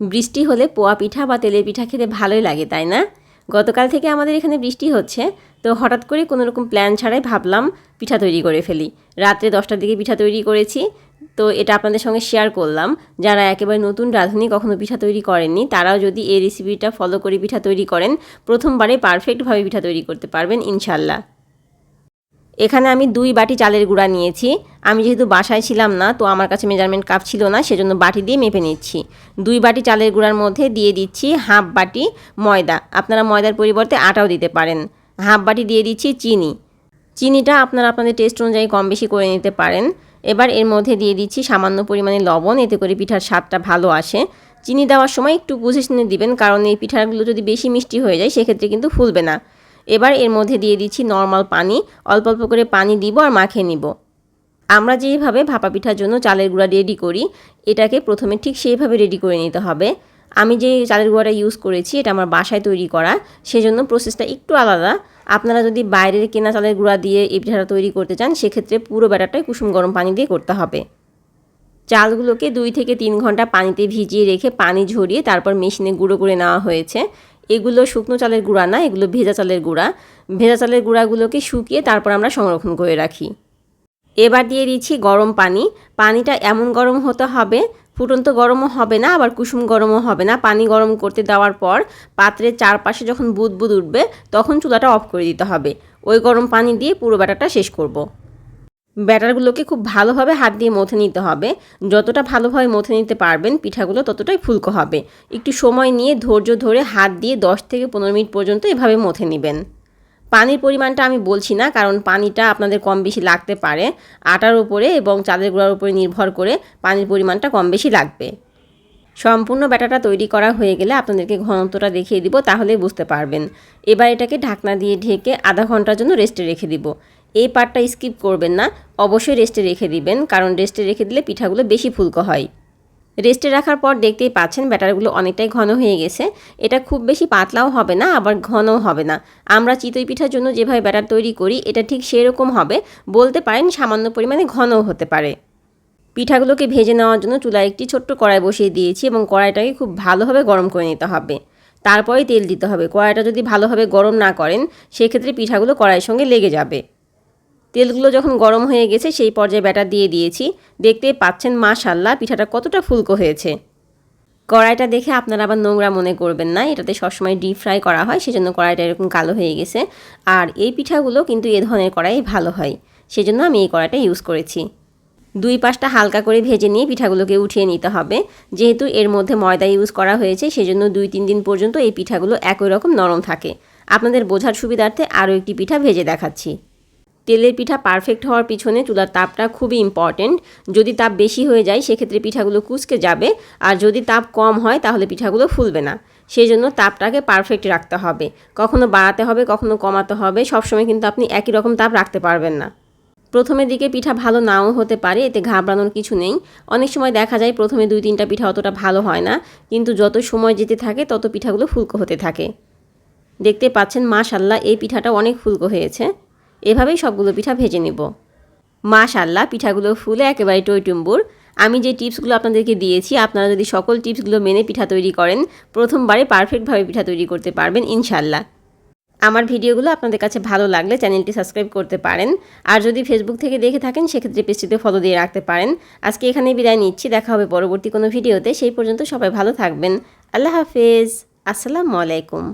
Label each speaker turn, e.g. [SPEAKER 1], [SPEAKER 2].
[SPEAKER 1] বৃষ্টি হলে পোয়া পিঠা বা তেলের পিঠা খেতে ভালোই লাগে, তাই না? গতকাল থেকে আমাদের এখানে বৃষ্টি হচ্ছে, তো হঠাৎ করে কোনো রকম প্ল্যান ছাড়াই ভাবলাম পিঠা তৈরি করে ফেলি। রাত্রে দশটার দিকে পিঠা তৈরি করেছি, তো এটা আপনাদের সঙ্গে শেয়ার করলাম। যারা একেবারে নতুন রাঁধুনি কখনো পিঠা তৈরি করেননি, তারাও যদি এই রেসিপিটা ফলো করে পিঠা তৈরি করেন, প্রথমবারে পারফেক্টভাবে পিঠা তৈরি করতে পারবেন ইনশাল্লাহ এখানে আমি দুই বাটি চালের গুঁড়া নিয়েছি। আমি যেহেতু বাসায় ছিলাম না, তো আমার কাছে মেজারমেন্ট কাপ ছিল না, সেজন্য বাটি দিয়ে মেপে নিচ্ছি। দুই বাটি চালের গুঁড়ার মধ্যে দিয়ে দিচ্ছি হাফ বাটি ময়দা। আপনারা ময়দার পরিবর্তে আটাও দিতে পারেন। হাফ বাটি দিয়ে দিচ্ছি চিনি। চিনিটা আপনারা আপনাদের টেস্ট অনুযায়ী কম বেশি করে নিতে পারেন। এবার এর মধ্যে দিয়ে দিচ্ছি সামান্য পরিমাণে লবণ, এতে করে পিঠার স্বাদটা ভালো আসে। চিনি দেওয়ার সময় একটু বুঝে শুনে দিবেন, কারণ এই পিঠাগুলো যদি বেশি মিষ্টি হয়ে যায়, সেক্ষেত্রে কিন্তু ফুলবে না। এবার এর মধ্যে দিয়ে দিচ্ছি নর্মাল পানি, অল্প অল্প করে পানি দিব আর মাখিয়ে নিব। আমরা যেভাবে ভাপা পিঠার জন্য চালের গুঁড়া রেডি করি, এটাকে প্রথমে ঠিক সেইভাবে রেডি করে নিতে হবে। আমি যে চালের গুঁড়াটা ইউজ করেছি, এটা আমার বাসায় তৈরি করা, সেজন্য প্রসেসটা একটু আলাদা। আপনারা যদি বাইরের কেনা চালের গুঁড়া দিয়ে এই পিঠাটা তৈরি করতে চান, সেক্ষেত্রে পুরো ব্যাটারটাই কুসুম গরম পানি দিয়ে করতে হবে। চালগুলোকে দুই থেকে তিন ঘণ্টা পানিতে ভিজিয়ে রেখে পানি ঝরিয়ে তারপর মেশিনে গুঁড়ো করে নেওয়া হয়েছে। এগুলো শুকনো চালের গুঁড়া না, এগুলো ভেজা চালের গুঁড়া। ভেজা চালের গুঁড়াগুলোকে শুকিয়ে তারপর আমরা সংরক্ষণ করে রাখি। এবার দিয়ে দিচ্ছি গরম পানি। পানিটা এমন গরম হতে হবে, ফুটন্ত গরমও হবে না, আবার কুসুম গরমও হবে না। পানি গরম করতে দেওয়ার পর পাত্রের চারপাশে যখন বুদ বুদ উঠবে, তখন চুলাটা অফ করে দিতে হবে। ওই গরম পানি দিয়ে পুরো ব্যাটারটা শেষ করব। ব্যাটারগুলোকে খুব ভালোভাবে হাত দিয়ে মথে নিতে হবে। যতটা ভালোভাবে মথে নিতে পারবেন, পিঠাগুলো ততটাই ফুলকো হবে। একটু সময় নিয়ে ধৈর্য ধরে হাত দিয়ে 10 থেকে পনেরো মিনিট পর্যন্ত এভাবে মথে নেবেন। পানির পরিমাণটা আমি বলছি না, কারণ পানিটা আপনাদের কম বেশি লাগতে পারে। আটার উপরে এবং চাঁদের গুঁড়ার উপরে নির্ভর করে পানির পরিমাণটা কম বেশি লাগবে। সম্পূর্ণ ব্যাটাটা তৈরি করা হয়ে গেলে আপনাদেরকে ঘনত্বটা দেখিয়ে দিব, তাহলেই বুঝতে পারবেন। এবার এটাকে ঢাকনা দিয়ে ঢেকে আধা ঘণ্টার জন্য রেস্টে রেখে দিব। এই পার্টটা স্কিপ করবেন না। অবশ্যই রেস্টে রেখে দিবেন, কারণ রেস্টে রেখে দিলে পিঠাগুলো বেশি ফুলকো হয়। রেস্টে রাখার পর দেখতেই পাচ্ছেন ব্যাটারগুলো অনেকটাই ঘন হয়ে গেছে। এটা খুব বেশি পাতলাও হবে না, আবার ঘনও হবে না। আমরা চিতই পিঠার জন্য যেভাবে ব্যাটার তৈরি করি, এটা ঠিক সেরকম হবে। বলতে পারেন সামান্য পরিমাণে ঘনও হতে পারে। পিঠাগুলোকে ভেজে নেওয়ার জন্য চুলায় একটি ছোট্ট কড়াই বসিয়ে দিয়েছি এবং কড়াইটাকে খুব ভালোভাবে গরম করে নিতে হবে। তারপরে তেল দিতে হবে। কড়াইটা যদি ভালোভাবে গরম না করেন, সেক্ষেত্রে পিঠাগুলো কড়াইয়ের সঙ্গে লেগে যাবে। তেলগুলো যখন গরম হয়ে গেছে, সেই পর্যায়ে ব্যাটার দিয়ে দিয়েছি। দেখতে পাচ্ছেন মাশাল্লাহ পিঠাটা কতটা ফুলকো হয়েছে। কড়াইটা দেখে আপনারা আবার নোংরা মনে করবেন না, এটাতে সবসময় ডিপ ফ্রাই করা হয়, সেজন্য কড়াইটা এরকম কালো হয়ে গেছে। আর এই পিঠাগুলো কিন্তু এ ধরনের কড়াই ভালো হয়, সেজন্য আমি এই কড়াইটা ইউজ করেছি। দুই পাশটা হালকা করে ভেজে নিয়ে পিঠাগুলোকে উঠিয়ে নিতে হবে। যেহেতু এর মধ্যে ময়দা ইউজ করা হয়েছে, সেজন্য দুই তিন দিন পর্যন্ত এই পিঠাগুলো একই রকম নরম থাকে। আপনাদের বোঝার সুবিধার্থে আরও একটি পিঠা ভেজে দেখাচ্ছি। তেলের পিঠা পারফেক্ট হওয়ার পিছনে চুলার তাপটা খুবই ইম্পর্টেন্ট যদি তাপ বেশি হয়ে যায়, সেক্ষেত্রে পিঠাগুলো কুচকে যাবে। আর যদি তাপ কম হয়, তাহলে পিঠাগুলো ফুলবে না। সেই জন্য তাপটাকে পারফেক্ট রাখতে হবে। কখনো বাড়াতে হবে, কখনো কমাতে হবে। সবসময় কিন্তু আপনি একই রকম তাপ রাখতে পারবেন না। প্রথমের দিকে পিঠা ভালো নাও হতে পারে, এতে ঘাবড়ানোর কিছু নেই। অনেক সময় দেখা যায় প্রথমে দুই তিনটা পিঠা অতটা ভালো হয় না, কিন্তু যত সময় যেতে থাকে, তত পিঠাগুলো ফুলকো হতে থাকে। দেখতে পাচ্ছেন, মাশাল্লাহ, এই পিঠাটা অনেক ফুলকো হয়েছে। এভাবেই সবগুলো পিঠা ভেজে নেব। মাশাল্লাহ পিঠাগুলো ফুলে একেবারে টইটুম্বুর। আমি যে টিপসগুলো আপনাদেরকে দিয়েছি, আপনারা যদি সকল টিপসগুলো মেনে পিঠা তৈরি করেন, প্রথমবারে পারফেক্টভাবে পিঠা তৈরি করতে পারবেন ইনশাল্লাহ আমার ভিডিওগুলো আপনাদের কাছে ভালো লাগলে চ্যানেলটি সাবস্ক্রাইব করতে পারেন। আর যদি ফেসবুক থেকে দেখে থাকেন, সেক্ষেত্রে পেজটিতে ফলো দিয়ে রাখতে পারেন। আজকে এখানে বিদায় নিচ্ছি, দেখা হবে পরবর্তী কোনো ভিডিওতে। সেই পর্যন্ত সবাই ভালো থাকবেন। আল্লাহ হাফেজ। আসসালামু আলাইকুম।